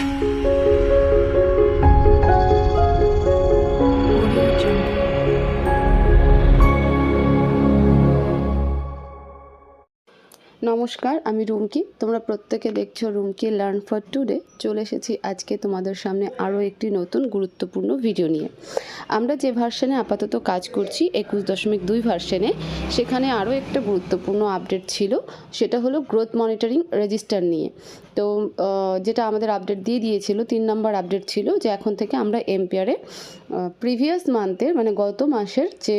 Música নমস্কার, আমি রুমকি। তোমরা প্রত্যেকে দেখছ রুমকি লার্ন ফর টুডে চলে এসেছি আজকে তোমাদের সামনে আরও একটি নতুন গুরুত্বপূর্ণ ভিডিও নিয়ে। আমরা যে ভার্সনে আপাতত কাজ করছি, একুশ দশমিক দুই ভার্সনে সেখানে আরও একটা গুরুত্বপূর্ণ আপডেট ছিল, সেটা হলো গ্রোথ মনিটরিং রেজিস্টার নিয়ে। তো যেটা আমাদের আপডেট দিয়ে দিয়েছিল, তিন নম্বর আপডেট ছিল যে এখন থেকে আমরা এমপিআরে প্রিভিয়াস মান্থের মানে গত মাসের যে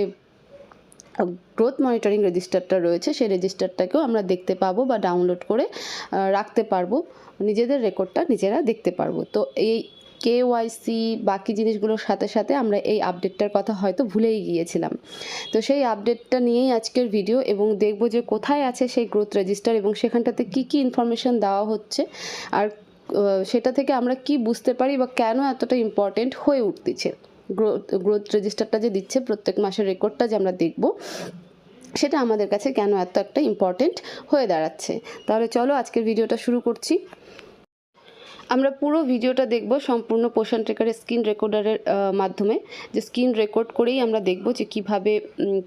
গ্রোথ মনিটরিং রেজিস্টারটা রয়েছে, সেই রেজিস্টারটাকেও আমরা দেখতে পাবো বা ডাউনলোড করে রাখতে পারব। নিজেদের রেকর্ডটা নিজেরা দেখতে পারব। তো এই কেওয়াইসি বাকি জিনিসগুলোর সাথে সাথে আমরা এই আপডেটটার কথা হয়তো ভুলেই গিয়েছিলাম। তো সেই আপডেটটা নিয়েই আজকের ভিডিও এবং দেখব যে কোথায় আছে সেই গ্রোথ রেজিস্টার এবং সেখানটাতে কি কি ইনফরমেশন দেওয়া হচ্ছে। আর সেটা থেকে আমরা কি বুঝতে পারি বা কেন এতটা ইম্পর্টেন্ট হয়ে উঠতেছে। গ্রোথ গ্রোথ রেজিস্টারটা যে দিচ্ছে প্রত্যেক মাসের রেকর্ডটা যে আমরা দেখব, সেটা আমাদের কাছে কেন এত একটা ইম্পর্টেন্ট হয়ে দাঁড়াচ্ছে। তাহলে চলো আজকের ভিডিওটা শুরু করছি। আমরা পুরো ভিডিওটা দেখব সম্পূর্ণ পোষণ ট্রেকারের স্ক্রিন রেকর্ডারের মাধ্যমে। যে স্ক্রিন রেকর্ড করেই আমরা দেখব যে কীভাবে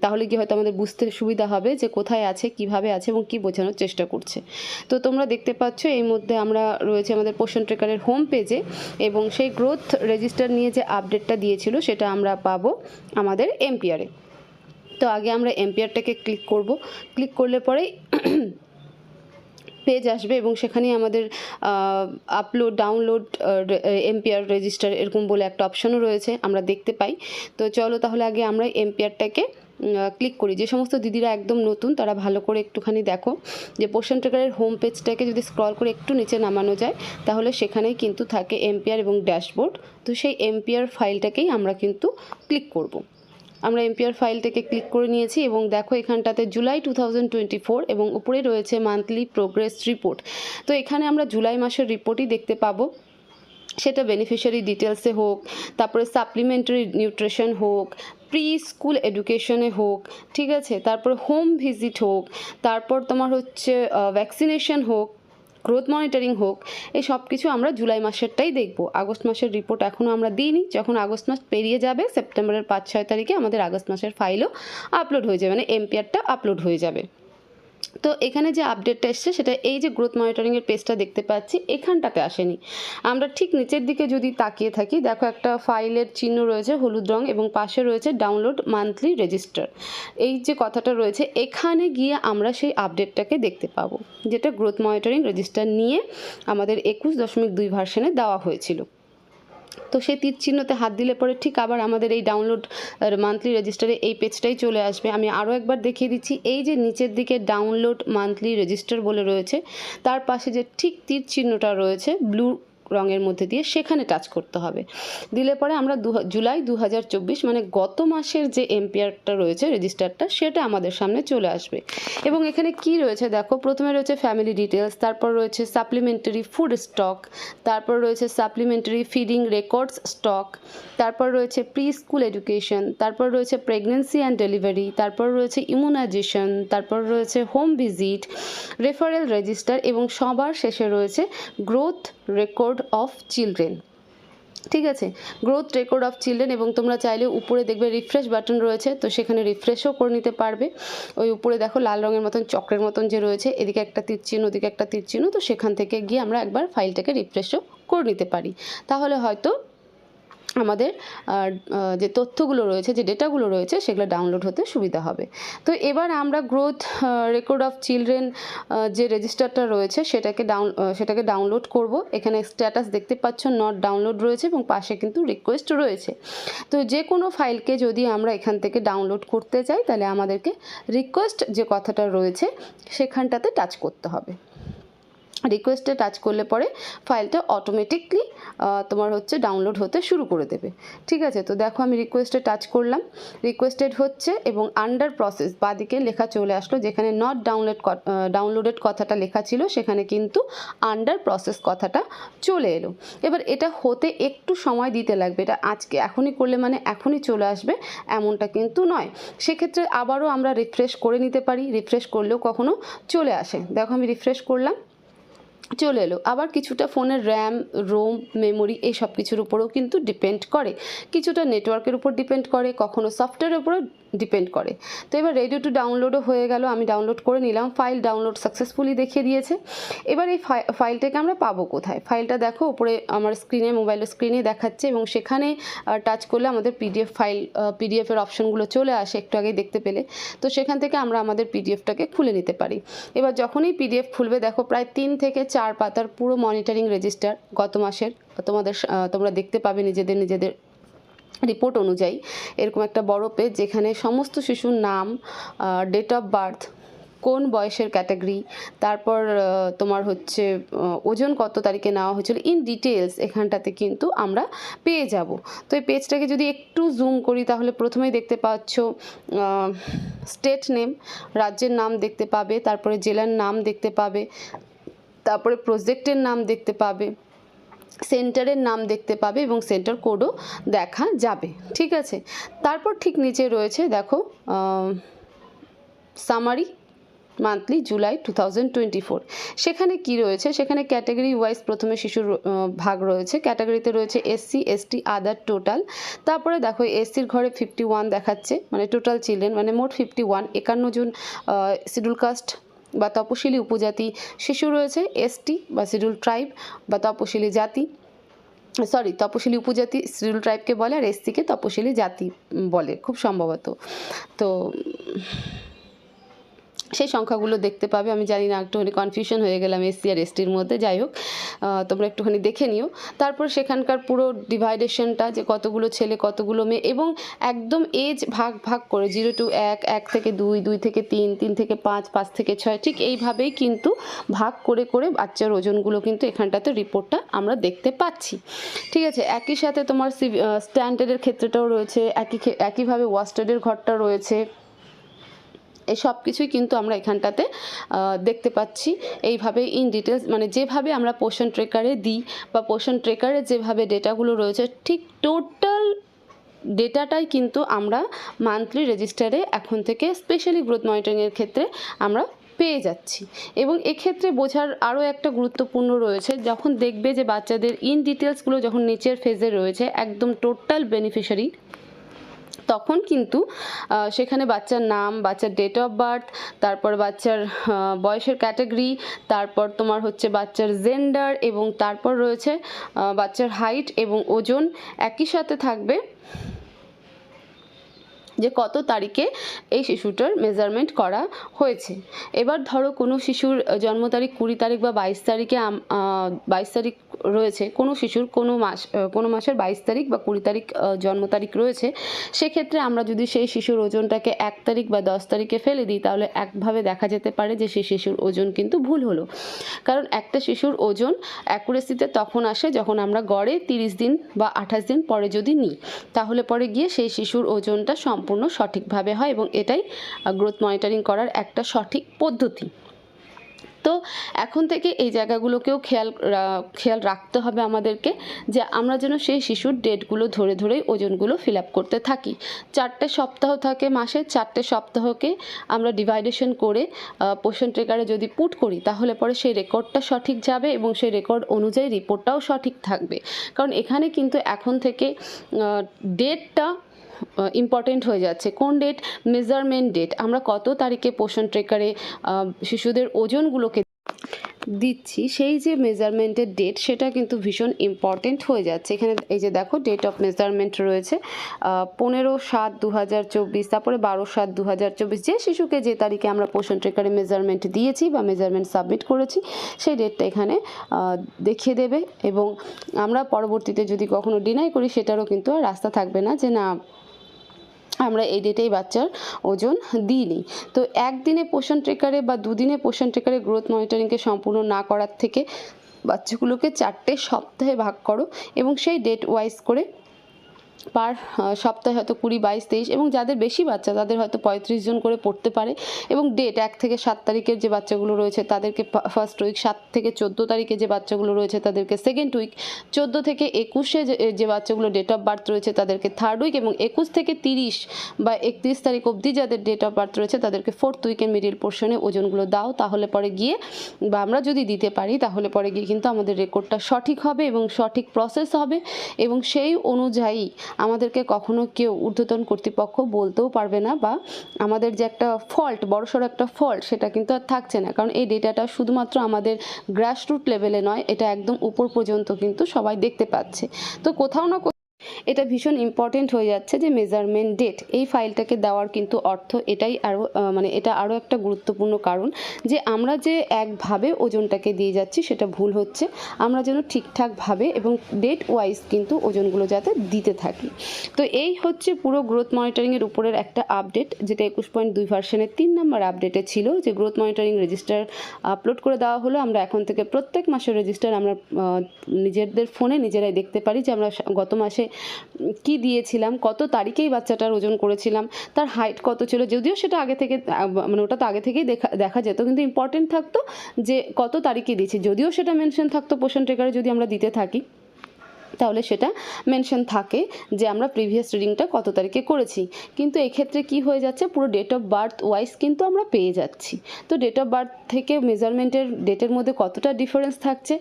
তাহলে কি হয়তো আমাদের বুঝতে সুবিধা হবে যে কোথায় আছে, কীভাবে আছে এবং কি বোঝানোর চেষ্টা করছে। তো তোমরা দেখতে পাচ্ছ, এই মধ্যে আমরা রয়েছে আমাদের পোষণ ট্রেকারের হোম পেজে এবং সেই গ্রোথ রেজিস্টার নিয়ে যে আপডেটটা দিয়েছিল সেটা আমরা পাবো আমাদের এমপিআরে। তো আগে আমরা এমপিআরটাকে ক্লিক করব। ক্লিক করলে পরেই পেজ আসবে এবং সেখানে আমাদের আপলোড ডাউনলোড এমপিআর রেজিস্টার এরকম বলে একটা অপশনও রয়েছে, আমরা দেখতে পাই। তো চলো তাহলে আগে আমরা এমপিআরটাকে ক্লিক করি। যে সমস্ত দিদিরা একদম নতুন, তারা ভালো করে একটুখানি দেখো। যে পোষণ ট্রেকারের হোম পেজটাকে যদি স্ক্রল করে একটু নিচে নামানো যায়, তাহলে সেখানেই কিন্তু থাকে এমপিআর এবং ড্যাশবোর্ড তো সেই এমপিআর ফাইলটাকেই আমরা কিন্তু ক্লিক করব। আমরা এমপিআর থেকে ক্লিক করে নিয়েছি এবং দেখো এখানটাতে জুলাই টু এবং উপরে রয়েছে মান্থলি প্রোগ্রেস রিপোর্ট। তো এখানে আমরা জুলাই মাসের রিপোর্টই দেখতে পাবো। সেটা বেনিফিশিয়ারি ডিটেলসে হোক, তারপরে সাপ্লিমেন্টারি নিউট্রিশন হোক প্রি স্কুল এডুকেশনে হোক, ঠিক আছে? তারপর হোম ভিজিট হোক, তারপর তোমার হচ্ছে ভ্যাকসিনেশন হোক গ্রোথ মনিটরিং হোক, এই সব কিছু আমরা জুলাই মাসেরটাই দেখব। আগস্ট মাসের রিপোর্ট এখনও আমরা দিইনি। যখন আগস্ট মাস পেরিয়ে যাবে, সেপ্টেম্বরের পাঁচ ছয় তারিখে আমাদের আগস্ট মাসের ফাইলও আপলোড হয়ে যাবে মানে এমপিআরটা আপলোড হয়ে যাবে। তো এখানে যে আপডেটটা এসছে, সেটা এই যে গ্রোথ মনিটরিংয়ের পেজটা দেখতে পাচ্ছি, এখানটাতে আসেনি। আমরা ঠিক নিচের দিকে যদি তাকিয়ে থাকি, দেখো একটা ফাইলের চিহ্ন রয়েছে, হলুদ রং এবং পাশে রয়েছে ডাউনলোড মান্থলি রেজিস্টার এই যে কথাটা রয়েছে, এখানে গিয়ে আমরা সেই আপডেটটাকে দেখতে পাবো, যেটা গ্রোথ মনিটরিং রেজিস্টার নিয়ে আমাদের একুশ দশমিক দুই ভার্সনে দেওয়া হয়েছিল। তো সেই তীর চিহ্নতে হাত দিলে পরে ঠিক আবার আমাদের এই ডাউনলোড মান্থলি রেজিস্টারে এই পেজটাই চলে আসবে। আমি আরও একবার দেখিয়ে দিচ্ছি, এই যে নিচের দিকে ডাউনলোড মান্থলি রেজিস্টার বলে রয়েছে, তার পাশে যে ঠিক তীর চিহ্নটা রয়েছে ব্লু রঙের মধ্যে দিয়ে সেখানে টাচ করতে হবে। দিলে পরে আমরা দু, জুলাই দু হাজার চব্বিশ মানে গত মাসের যে এমপিআরটা রয়েছে, রেজিস্টারটা, সেটা আমাদের সামনে চলে আসবে। এবং এখানে কি রয়েছে দেখো, প্রথমে রয়েছে ফ্যামিলি ডিটেলস তারপর রয়েছে সাপ্লিমেন্টারি ফুড স্টক তারপর রয়েছে সাপ্লিমেন্টারি ফিডিং রেকর্ডস স্টক তারপর রয়েছে প্রি স্কুল এডুকেশন তারপর রয়েছে প্রেগনেন্সি অ্যান্ড ডেলিভারি তারপর রয়েছে ইমিউনাইজেশন তারপর রয়েছে হোম ভিজিট রেফারেল রেজিস্টার এবং সবার শেষে রয়েছে গ্রোথ রেকর্ড অফ চিলড্রেন ঠিক আছে? গ্রোথ রেকর্ড অফ চিলড্রেন এবং তোমরা চাইলে উপরে দেখবে রিফ্রেশ বাটন রয়েছে, তো সেখানে রিফ্রেশও করে নিতে পারবে। ওই উপরে দেখো লাল রঙের মতন, চক্রের মতন যে রয়েছে, এদিকে একটা তীরচিহ্ন ওদিকে একটা তীরচিহ্ন তো সেখান থেকে গিয়ে আমরা একবার ফাইলটাকে রিফ্রেশও করে নিতে পারি। তাহলে হয়তো আমাদের যে তথ্যগুলো রয়েছে, যে ডেটাগুলো রয়েছে, সেগুলো ডাউনলোড হতে সুবিধা হবে। তো এবার আমরা গ্রোথ রেকর্ড অফ চিলড্রেন যে রেজিস্টারটা রয়েছে, সেটাকে ডাউন সেটাকে ডাউনলোড করব। এখানে স্ট্যাটাস দেখতে পাচ্ছ নট ডাউনলোড রয়েছে, এবং পাশে কিন্তু রিকোয়েস্ট রয়েছে। তো যে কোনো ফাইলকে যদি আমরা এখান থেকে ডাউনলোড করতে চাই, তাহলে আমাদেরকে রিকোয়েস্ট যে কথাটা রয়েছে, সেখানটাতে টাচ করতে হবে। রিকোয়েস্টে টাচ করলে পরে ফাইলটা অটোমেটিকলি তোমার হচ্ছে ডাউনলোড হতে শুরু করে দেবে। ঠিক আছে? তো দেখো আমি রিকোয়েস্টে টাচ করলাম। রিকোয়েস্টেড হচ্ছে এবং আন্ডার প্রসেস বাদিকে লেখা চলে আসলো, যেখানে নট ডাউনলোড ডাউনলোডেড কথাটা লেখা ছিল, সেখানে কিন্তু আন্ডার প্রসেস কথাটা চলে এলো। এবার এটা হতে একটু সময় দিতে লাগবে। এটা আজকে এখনই করলে মানে এখনই চলে আসবে, এমনটা কিন্তু নয়। সেক্ষেত্রে আবারও আমরা রিফ্রেশ করে নিতে পারি। রিফ্রেশ করলেও কখনো চলে আসে। দেখো আমি রিফ্রেশ করলাম। চলে এলো। আবার কিছুটা ফোনের র্যাম, রোম, মেমোরি এই সব কিছুর উপরেও কিন্তু ডিপেন্ড করে। কিছুটা নেটওয়ার্কের উপর ডিপেন্ড করে, কখনো সফটওয়্যারের উপরও ডিপেন্ড করে। তো এবার রেডিও টু ডাউনলোডও হয়ে গেল, আমি ডাউনলোড করে নিলাম ফাইল ডাউনলোড সাকসেসফুলি দেখিয়ে দিয়েছে। এবার এই ফাইলটাকে আমরা পাবো কোথায়? ফাইলটা দেখো, উপরে আমার স্ক্রিনে মোবাইলের স্ক্রিনে দেখাচ্ছে এবং সেখানে টাচ করলে আমাদের পিডিএফ ফাইল পিডিএফের অপশনগুলো চলে আসে একটু আগেই দেখতে পেলে। তো সেখান থেকে আমরা আমাদের পিডিএফটাকে খুলে নিতে পারি। এবার যখনই পিডিএফ খুলবে, দেখো প্রায় তিন থেকে চার পাতার পুরো মনিটরিং রেজিস্টার গত মাসের। তোমাদের তোমরা দেখতে পাবে নিজেদের নিজেদের রিপোর্ট অনুযায়ী, এরকম একটা বড় পেজ যেখানে সমস্ত শিশুর নাম ডেট অফ বার্থ কোন বয়সের ক্যাটাগরি তারপর তোমার হচ্ছে ওজন কত তারিখে নেওয়া হয়েছিল ইন ডিটেলস এখানটাতে কিন্তু আমরা পেয়ে যাব। তো এই পেজটাকে যদি একটু জুম করি, তাহলে প্রথমেই দেখতে পাচ্ছ স্টেট নেম রাজ্যের নাম দেখতে পাবে, তারপরে জেলার নাম দেখতে পাবে, তারপরে প্রজেক্টের নাম দেখতে পাবে। সেন্টারের নাম দেখতে পাবে এবং সেন্টার কোডও দেখা যাবে, ঠিক আছে? তারপর ঠিক নিচে রয়েছে, দেখো সামারি মান্থলি জুলাই টু সেখানে কি রয়েছে? সেখানে ক্যাটাগরি ওয়াইজ প্রথমে শিশুর ভাগ রয়েছে। ক্যাটাগরিতে রয়েছে এসসি এসটি আদার টোটাল তারপরে দেখো এসসির ঘরে ফিফটি দেখাচ্ছে মানে টোটাল চিলড্রেন মানে মোট ফিফটি ওয়ান একান্ন জন শিডিউল কাস্ট বা তপশিলি উপজাতি শিশু রয়েছে, এসটি বা শিডিউল ট্রাইব বা তপশিলি জাতি, সরি, তপশিলি উপজাতি শিডিউল ট্রাইবকে বলে আর এসসিকে তপশিলি জাতি বলে, খুব সম্ভবত। তো সেই সংখ্যাগুলো দেখতে পাবে। আমি জানি না, একটুখানি কনফিউশন হয়ে গেলাম এসসি আর এসটির মধ্যে। যাই হোক তোমরা একটুখানি দেখে নিও। তারপর সেখানকার পুরো ডিভাইডেশনটা যে কতগুলো ছেলে, কতগুলো মেয়ে এবং একদম এজ ভাগ ভাগ করে জিরো টু এক এক থেকে দুই দুই থেকে তিন তিন থেকে পাঁচ পাঁচ থেকে ছয়, ঠিক এইভাবেই কিন্তু ভাগ করে করে বাচ্চার ওজনগুলো কিন্তু এখানটাতে রিপোর্টটা আমরা দেখতে পাচ্ছি। ঠিক আছে, একই সাথে তোমার স্ট্যান্ডার্ডের ক্ষেত্রেটাও রয়েছে, একই একইভাবে ওয়াস্টার্ডের ঘরটা রয়েছে। এই সব কিছুই কিন্তু আমরা এখানটাতে দেখতে পাচ্ছি। এইভাবে ইন ডিটেলস মানে যেভাবে আমরা পোষণ ট্রেকারে দিই বা পোষণ ট্রেকারে যেভাবে ডেটাগুলো রয়েছে, ঠিক টোটাল ডেটাটাই কিন্তু আমরা মান্থলি রেজিস্টারে এখন থেকে স্পেশালি গ্রোথ মনিটরিংয়ের ক্ষেত্রে আমরা পেয়ে যাচ্ছি। এবং এক্ষেত্রে বোঝার আরও একটা গুরুত্বপূর্ণ রয়েছে, যখন দেখবে যে বাচ্চাদের ইন ডিটেলসগুলো যখন নিচের ফেজে রয়েছে, একদম টোটাল বেনিফিশিয়ারি তখন কিন্তু সেখানে বাচ্চার নাম, বাচ্চার ডেট অফ বার্থ তারপর বাচ্চার বয়সের ক্যাটাগরি তারপর তোমার হচ্ছে বাচ্চার জেন্ডার এবং তারপর রয়েছে বাচ্চার হাইট এবং ওজন। একই সাথে থাকবে যে কত তারিখে এই শিশুটার মেজারমেন্ট করা হয়েছে। এবার ধরো কোনো শিশুর জন্ম তারিখ কুড়ি তারিখ বা বাইশ তারিখে বাইশ তারিখ রয়েছে, কোনো শিশুর কোনো মাস কোনো মাসের বাইশ তারিখ বা কুড়ি তারিখ জন্ম তারিখ রয়েছে, সেক্ষেত্রে আমরা যদি সেই শিশুর ওজনটাকে এক তারিখ বা দশ তারিখে ফেলে দিই, তাহলে একভাবে দেখা যেতে পারে যে সেই শিশুর ওজন কিন্তু ভুল হলো। কারণ একটা শিশুর ওজন অ্যাকুরেসিতে তখন আসে যখন আমরা গড়ে তিরিশ দিন বা আঠাশ দিন পরে যদি নিই, তাহলে পরে গিয়ে সেই শিশুর ওজনটা সম্পূর্ণ সঠিকভাবে হয় এবং এটাই গ্রোথ মনিটরিং করার একটা সঠিক পদ্ধতি। তো এখন থেকে এই জায়গাগুলোকেও খেয়াল খেয়াল রাখতে হবে আমাদেরকে যে আমরা যেন সেই শিশুর ডেটগুলো ধরে ধরেই ওজনগুলো ফিল আপ করতে থাকি। চারটে সপ্তাহ থাকে মাসে, চারটে সপ্তাহকে আমরা ডিভাইডেশন করে পোষণ ট্রেকারে যদি পুট করি, তাহলে পরে সেই রেকর্ডটা সঠিক যাবে এবং সেই রেকর্ড অনুযায়ী রিপোর্টটাও সঠিক থাকবে। কারণ এখানে কিন্তু এখন থেকে ডেটটা ইম্পর্টেন্ট হয়ে যাচ্ছে। কোন ডেট মেজারমেন্ট ডেট আমরা কত তারিখে পোষণ ট্রেকারে শিশুদের ওজনগুলোকে দিচ্ছি, সেই যে মেজারমেন্টের ডেট সেটা কিন্তু ভীষণ ইম্পর্টেন্ট হয়ে যাচ্ছে। এখানে এই যে দেখো ডেট অফ মেজারমেন্ট রয়েছে। পনেরো সাত দু তারপরে বারো সাত দু যে শিশুকে যে তারিখে আমরা পোষণ ট্রেকারে মেজারমেন্ট দিয়েছি বা মেজারমেন্ট সাবমিট করেছি, সেই ডেটটা এখানে দেখিয়ে দেবে। এবং আমরা পরবর্তীতে যদি কখনো ডিনাই করি, সেটারও কিন্তু আর রাস্তা থাকবে না যে না আমরা এই ডেটেই বাচ্চার ওজন দিই দিইনি। তো একদিনে পোষণ ট্রেকারে বা দুদিনে পোষণ ট্রেকারে গ্রোথ মনিটরিংকে সম্পূর্ণ না করার থেকে বাচ্চাগুলোকে চারটে সপ্তাহে ভাগ করো এবং সেই ডেট ওয়াইজ করে পার সপ্তাহে হয়তো কুড়ি, বাইশ, তেইশ এবং যাদের বেশি বাচ্চা, তাদের হয়তো পঁয়ত্রিশ জন করে পড়তে পারে এবং ডেট এক থেকে সাত তারিখের যে বাচ্চাগুলো রয়েছে, তাদেরকে ফার্স্ট উইক সাত থেকে চোদ্দ তারিখে যে বাচ্চাগুলো রয়েছে, তাদেরকে সেকেন্ড উইক চোদ্দ থেকে একুশে যে- বাচ্চাগুলো ডেট অফ বার্থ রয়েছে, তাদেরকে থার্ড উইক এবং একুশ থেকে তিরিশ বা একত্রিশ তারিখ অবধি যাদের ডেট অফ বার্থ রয়েছে, তাদেরকে ফোর্থ উইকের মিডিল পোর্শনে ওজনগুলো দাও, তাহলে পরে গিয়ে বা আমরা যদি দিতে পারি, তাহলে পরে গিয়ে কিন্তু আমাদের রেকর্ডটা সঠিক হবে এবং সঠিক প্রসেস হবে এবং সেই অনুযায়ী আমাদেরকে কখনো কেউ ঊর্ধ্বতন কর্তৃপক্ষ বলতেও পারবে না বা আমাদের যে একটা ফল্ট বড়সড় একটা ফল্ট সেটা কিন্তু আর থাকছে না। কারণ এই ডেটাটা শুধুমাত্র আমাদের গ্রাসরুট লেভেলে নয়, এটা একদম উপর পর্যন্ত কিন্তু সবাই দেখতে পাচ্ছে। তো কোথাও না এটা ভীষণ ইম্পর্টেন্ট হয়ে যাচ্ছে যে মেজারমেন্ট ডেট এই ফাইলটাকে দেওয়ার কিন্তু অর্থ এটাই আরও মানে এটা আরও একটা গুরুত্বপূর্ণ কারণ যে আমরা যে একভাবে ওজনটাকে দিয়ে যাচ্ছি সেটা ভুল হচ্ছে। আমরা যেন ঠিকঠাকভাবে এবং ডেট ওয়াইজ কিন্তু ওজনগুলো যাতে দিতে থাকি। তো এই হচ্ছে পুরো গ্রোথ মনিটরিংয়ের উপরের একটা আপডেট যেটা একুশ পয়েন্ট দুই ভার্সনের তিন নম্বর আপডেটে ছিল যে গ্রোথ মনিটরিং রেজিস্টার আপলোড করে দেওয়া হলো। আমরা এখন থেকে প্রত্যেক মাসের রেজিস্টার আমরা নিজেদের ফোনে নিজেরাই দেখতে পারি যে আমরা গত মাসে কি দিয়েছিলাম, কত তারিখেই বাচ্চাটার ওজন করেছিলাম, তার হাইট কত ছিল, যদিও সেটা আগে থেকে মানে ওটা তো আগে থেকেই দেখা দেখা যেত, কিন্তু ইম্পর্টেন্ট থাকতো যে কত তারিখে দিয়েছি, যদিও সেটা মেনশন থাকতো পোষণ ট্রেকারে যদি আমরা দিতে থাকি। তাহলে সেটা মেনশন থাকে যে আমরা প্রিভিয়াস রিডিংটা কত তারিখে করেছি। কিন্তু এক্ষেত্রে কি হয়ে যাচ্ছে, পুরো ডেট অফ বার্থ ওয়াইজ কিন্তু আমরা পেয়ে যাচ্ছি। তো ডেট অফ বার্থ থেকে মেজারমেন্টের ডেটের মধ্যে কতটা ডিফারেন্স থাকছে,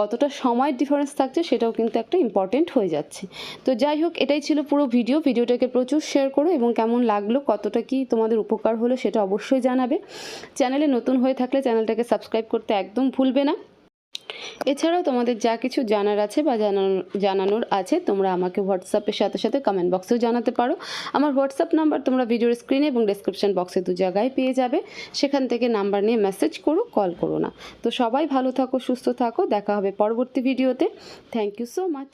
কতটা সময়ের ডিফারেন্স থাকছে, সেটাও কিন্তু একটা ইম্পর্টেন্ট হয়ে যাচ্ছে। তো যাই হোক, এটাই ছিল পুরো ভিডিও ভিডিওটাকে প্রচুর শেয়ার করো এবং কেমন লাগল, কতটা কি তোমাদের উপকার হলো সেটা অবশ্যই জানাবে। চ্যানেলে নতুন হয়ে থাকলে চ্যানেলটাকে সাবস্ক্রাইব করতে একদম ভুলবে না। এছাড়াও তোমাদের যা কিছু জানার আছে বা জানানোর জানানোর আছে, তোমরা আমাকে হোয়াটসঅ্যাপের সাথে সাথে কমেন্ট বক্সেও জানাতে পারো। আমার হোয়াটসঅ্যাপ নাম্বার তোমরা ভিডিওর স্ক্রিনে এবং ডেসক্রিপশন বক্সে দু জায়গায় পেয়ে যাবে। সেখান থেকে নাম্বার নিয়ে মেসেজ করো কল করো না। তো সবাই ভালো থাকো, সুস্থ থাকো। দেখা হবে পরবর্তী ভিডিওতে থ্যাংক ইউ সো মাচ